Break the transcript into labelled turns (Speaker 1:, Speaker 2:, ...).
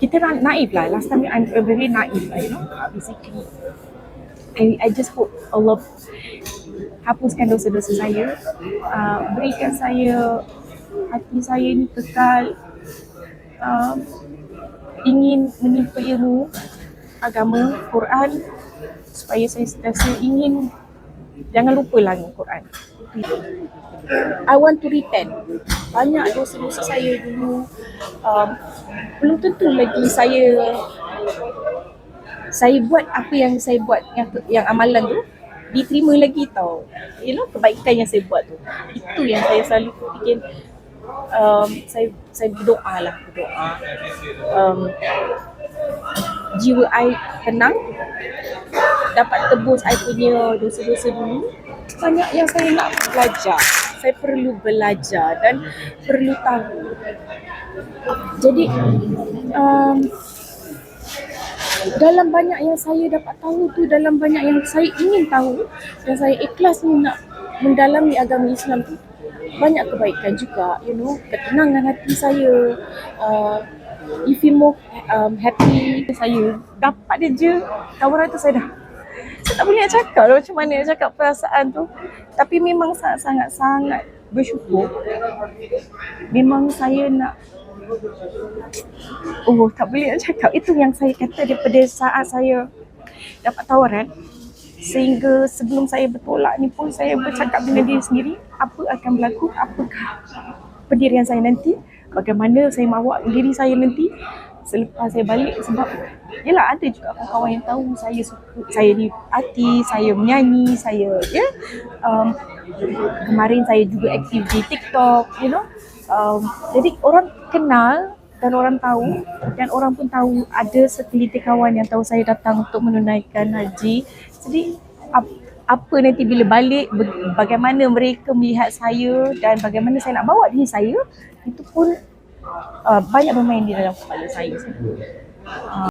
Speaker 1: kita na- naif lah. Last time I'm uh, very naif lah, you know. Basically, I, I just hope Allah hapuskan dosa-dosa saya. Uh, berikan saya hati saya ni kekal uh, ingin menimpa ilmu agama Quran supaya saya sentiasa ingin jangan lupa lah dengan Quran. I want to repent. Banyak dosa-dosa saya dulu um, belum tentu lagi saya saya buat apa yang saya buat yang yang amalan tu diterima lagi tau. You know kebaikan yang saya buat tu. Itu yang saya selalu fikir um, saya saya berdoa lah berdoa. Um, jiwa I tenang dapat tebus I punya dosa-dosa dulu. Banyak yang saya nak belajar. Saya perlu belajar dan perlu tahu. Jadi um, dalam banyak yang saya dapat tahu tu dalam banyak yang saya ingin tahu dan saya ikhlas ni nak mendalami agama Islam tu banyak kebaikan juga you know. Ketenangan hati saya uh, you feel more um, happy saya. Dapat dia je tawaran tu saya dah saya tak boleh nak cakap lah macam mana nak cakap perasaan tu. Tapi memang sangat-sangat bersyukur. Memang saya nak oh tak boleh nak cakap. Itu yang saya kata daripada saat saya dapat tawaran. Sehingga sebelum saya bertolak ni pun saya bercakap dengan diri sendiri apa akan berlaku? Apakah pendirian saya nanti? Bagaimana saya mahu diri saya nanti selepas saya balik sebab yelah ada juga kawan-kawan yang tahu saya suka saya ni artis saya menyanyi saya ya yeah, um, kemarin saya juga aktif di TikTok you know. Um, jadi orang kenal dan orang tahu dan orang pun tahu ada sekeliti kawan yang tahu saya datang untuk menunaikan haji. Jadi ap- apa nanti bila balik ba- bagaimana mereka melihat saya dan bagaimana saya nak bawa diri saya itu pun uh, banyak bermain di dalam kepala saya. Uh.